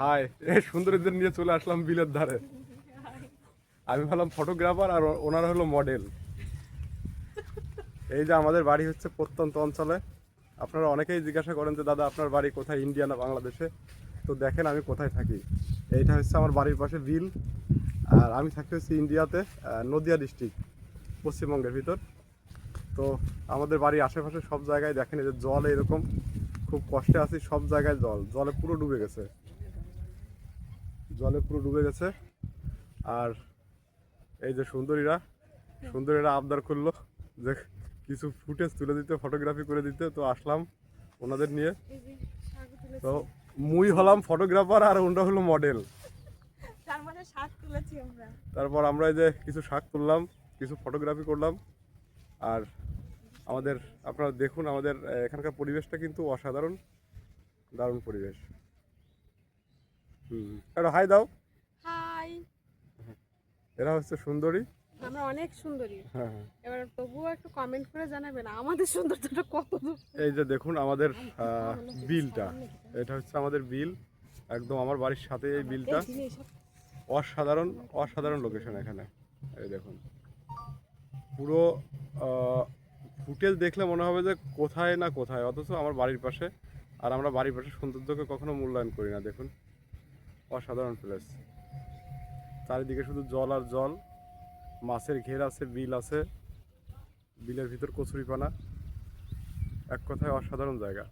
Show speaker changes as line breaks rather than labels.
High এই সুন্দরীদের নিয়ে চলে আসলাম বিলের ধারে। আমি ভাবলাম ফটোগ্রাফার আর ওনারা হলো মডেল। এই যে আমাদের বাড়ি হচ্ছে প্রত্যন্ত অঞ্চলে। আপনারা অনেকেই জিজ্ঞাসা করেন যে, দাদা, আপনার বাড়ি কোথায়? ইন্ডিয়া না বাংলাদেশে? তো দেখেন, আমি কোথায় থাকি। এইটা হচ্ছে আমার বাড়ির পাশে বিল। আর আমি থাকি হচ্ছে ইন্ডিয়াতে নদিয়া ডিস্ট্রিক্ট, পশ্চিমবঙ্গের ভিতর। তো আমাদের বাড়ির আশেপাশে সব জায়গায় দেখেন, এই যে জল এরকম। খুব কষ্টে আছি, সব জায়গায় জল। জলে পুরো ডুবে গেছে। জলে পুরো ডুবে গেছে। আর এই যে সুন্দরীরা সুন্দরীরা আবদার করল যে কিছু ফুটেজ তুলে দিতে ফটোগ্রাফি করে দিতে। তো আসলাম ওনাদের নিয়ে। তো মুই হলাম ফটোগ্রাফার আর ওনরা হলো মডেল
মানে
তারপর আমরা এই যে কিছু শাক তুললাম কিছু ফটোগ্রাফি করলাম। আর আমাদের আপনারা দেখুন আমাদের এখানকার পরিবেশটা কিন্তু অসাধারণ দারুণ পরিবেশ। একটা হাই দাও।
হাই।
এরা হচ্ছে সুন্দরী।
আমরা অনেক সুন্দরী।
হ্যাঁ হ্যাঁ।
এবার তবুও একটু কমেন্ট করে জানাবেন আমাদের সৌন্দর্যটা কত
এই যে দেখুন আমাদের বিলটা। এটা হচ্ছে আমাদের বিল। একদম আমার বাড়ির সাথে এই বিলটা। অসাধারণ অসাধারণ লোকেশন এখানে। এই দেখুন। পুরো ফুটেজ দেখলে মনে হবে যে কোথায় না কোথায় অথচ আমার বাড়ির পাশে। আর আমরা বাড়ির পাশে সৌন্দর্যকে কখনো মূল্যায়ন করি না দেখুন। অসাধারণ প্লেস চারিদিকে শুধু জল আর জল, মাছের ঘের আছে, বিল আছে, বিলের ভিতর কচুরিপানা, এক কথায় অসাধারণ জায়গা।